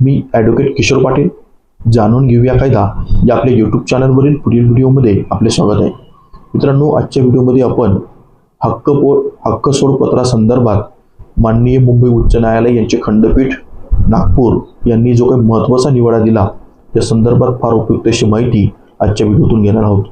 मी advocate Kishore Patil. जाणून घेऊया कायदा. या आपल्या यूट्यूब चॅनलवरील पुढील व्हिडिओमध्ये आपले स्वागत आहे. मित्रांनो आजच्या व्हिडिओमध्ये आपण हक्क पो हक्क सोडपत्रासंदर्भात माननीय मुंबई उच्च न्यायालय यांचे खंडपीठ नागपूर यांनी जो काही महत्त्वाचा निवाडा दिला या संदर्भात फार उपयुक्त अशी माहिती आजच्या व्हिडिओतून घेणार आहोत.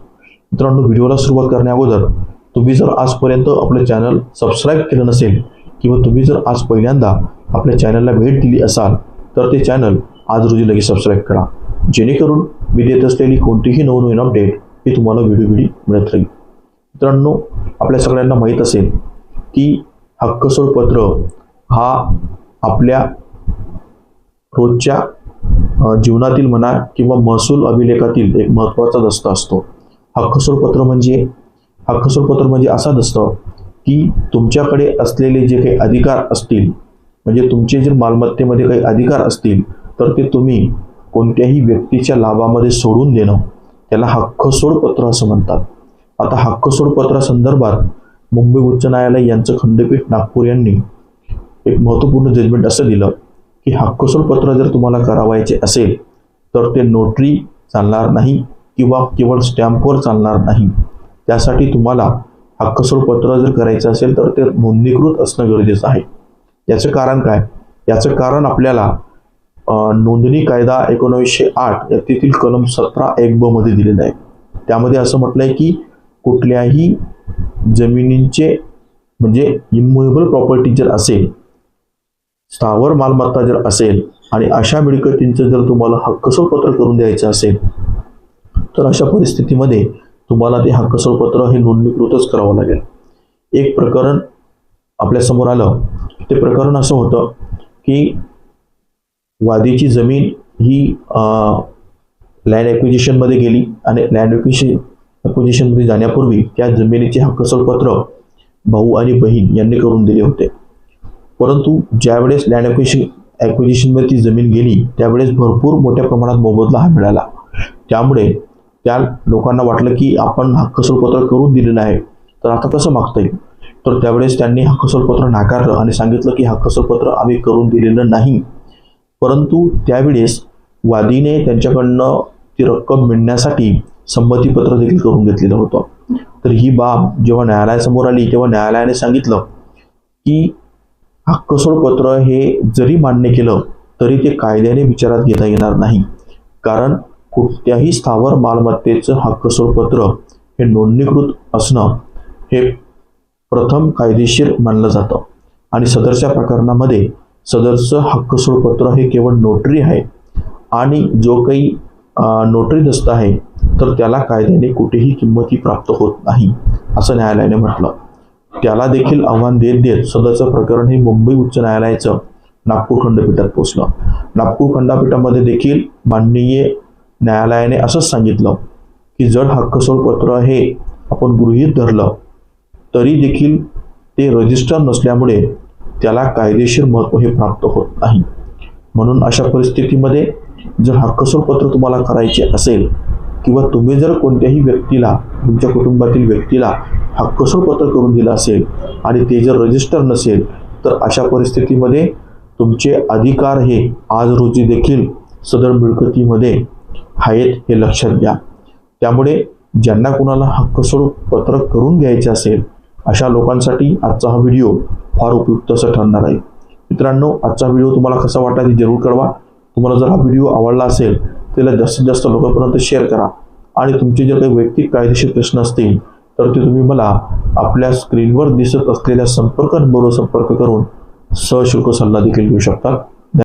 मित्रांनो व्हिडिओला सुरुवात करण्याअगोदर तुम्ही जर आजपर्यंत आपलं चॅनल सबस्क्राईब केलं नसेल किंवा तुम्ही जर आज पहिल्यांदा आपल्या चॅनलला भेट दिली असाल तर ते चॅनल आज रोजी लगेच सबस्क्राईब करा. जेणेकरून मी देत असलेली कोणतीही नवनवीन अपडेट ही तुम्हाला वेळोवेळी मिळत राहील. मित्रांनो आपल्या सगळ्यांना माहीत असेल की हक्कसोड पत्र हा आपल्या रोजच्या जीवनातील म्हणा किंवा महसूल अभिलेखातील एक महत्त्वाचा दस्त असतो. हक्कसोड पत्र म्हणजे हक्कसोड पत्र म्हणजे असा दस्त की तुमच्याकडे असलेले जे काही अधिकार असतील म्हणजे तुमचे जर मालमत्तेमध्ये काही अधिकार असतील तर ते तुम्ही कोणत्याही व्यक्तीच्या लाभामध्ये सोडून देणं. त्याला हक्कसोड पत्र असं म्हणतात. आता हक्कसोड पत्रासंदर्भात मुंबई उच्च न्यायालय यांचं खंडपीठ नागपूर यांनी एक महत्त्वपूर्ण जजमेंट असं दिलं की हक्कसोड पत्र जर तुम्हाला करावायचे असेल तर ते नोटरी चालणार नाही किंवा केवळ स्टॅम्पवर चालणार नाही. त्यासाठी तुम्हाला हक्कसोड पत्र जर करायचं असेल तर ते नोंदणीकृत असणं गरजेचं आहे. याचं कारण काय? याचं कारण आपल्याला नोंदणी कायदा एकोणीसशे आठ या तेथील कलम सतरा एक ब मध्ये दिलेलं आहे. त्यामध्ये असं म्हटलं आहे की कुठल्याही जमिनींचे म्हणजे इम्युएबल प्रॉपर्टी जर असेल स्थावर मालमत्ता जर असेल आणि अशा मिळकतींचं जर तुम्हाला हक्कसोपत्र करून द्यायचं असेल तर अशा परिस्थितीमध्ये तुम्हाला ते हक्कसोपत्र हे नोंदणीकृतच करावं लागेल. एक प्रकरण आपल्यासमोर आलं. ते प्रकरण असं होतं की वादीची जमीन ही लँड ॲक्विजिशनमध्ये गेली आणि लँड ॲक्विशन ॲक्विजिशनमध्ये जाण्यापूर्वी त्या जमिनीचे हक्कसलपत्र भाऊ आणि बहीण यांनी करून दिले होते. परंतु ज्यावेळेस लँड ॲक्विशन ॲक्विजिशनमध्ये ती जमीन गेली त्यावेळेस भरपूर मोठ्या प्रमाणात मोबदला हा मिळाला. त्यामुळे त्या लोकांना वाटलं की आपण हक्कसलपत्र करून दिलेलं आहे. तर आता कसं मागता येईल? तर त्यावेळेस त्यांनी हक्कसोडपत्र नाकारलं आणि सांगितलं की हक्कसोड आम्ही करून दिलेलं नाही. परंतु त्यावेळेस वादीने त्यांच्याकडनं ती रक्कम मिळण्यासाठी संमतीपत्र देखील करून घेतलेलं होतं. तर ही बाब जेव्हा न्यायालयासमोर आली तेव्हा न्यायालयाने सांगितलं की हक्कसोड पत्र हे जरी मान्य केलं तरी ते कायद्याने विचारात घेता येणार नाही. कारण कुठल्याही स्थावर मालमत्तेचं हक्कसोड पत्र हे नोंदणीकृत असणं हे प्रथम कायदेशीर मानलं जातं. आणि सदरच्या प्रकरणामध्ये सदरचं हक्कसोड पत्र हे केवळ नोटरी आहे. आणि जो काही नोटरी दस्त आहे तर त्याला कायद्याने कुठेही किंमती प्राप्त होत नाही असं न्यायालयाने म्हटलं. त्याला देखील आव्हान देत देत सदरचं प्रकरण हे मुंबई उच्च न्यायालयाचं नागपूर खंडपीठात पोचलं. नागपूर खंडपीठामध्ये देखील माननीय न्यायालयाने असंच सांगितलं की जर हक्कसोड पत्र हे आपण गृहीत धरलं तरी देखील ते रजिस्टर नसल्यामुळे त्याला कायदेशीर महत्त्व हे प्राप्त होत नाही. म्हणून अशा परिस्थितीमध्ये जर हक्कसोडपत्र तुम्हाला करायचे असेल किंवा तुम्ही जर कोणत्याही व्यक्तीला तुमच्या कुटुंबातील व्यक्तीला हक्कसोड पत्र करून दिलं असेल आणि ते जर रजिस्टर नसेल तर अशा परिस्थितीमध्ये तुमचे अधिकार हे आज रोजी देखील सदर मिळकतीमध्ये आहेत हे लक्षात घ्या. त्यामुळे ज्यांना कुणाला हक्कसोड पत्र करून घ्यायचे असेल अशा लोकांसाठी आजचा हा व्हिडिओ फार उपयुक्त असं ठरणार आहे. मित्रांनो आजचा व्हिडिओ तुम्हाला कसा वाटला ते जरूर कळवा. तुम्हाला जर हा व्हिडिओ आवडला असेल त्याला जास्तीत जास्त लोकांपर्यंत शेअर करा. आणि तुमचे जर काही वैयक्तिक कायदेशीर प्रश्न असतील तर ते तुम्ही मला आपल्या स्क्रीनवर दिसत असलेल्या संपर्क नंबरवर संपर्क करून सशुल्क सल्ला देखील घेऊ शकतात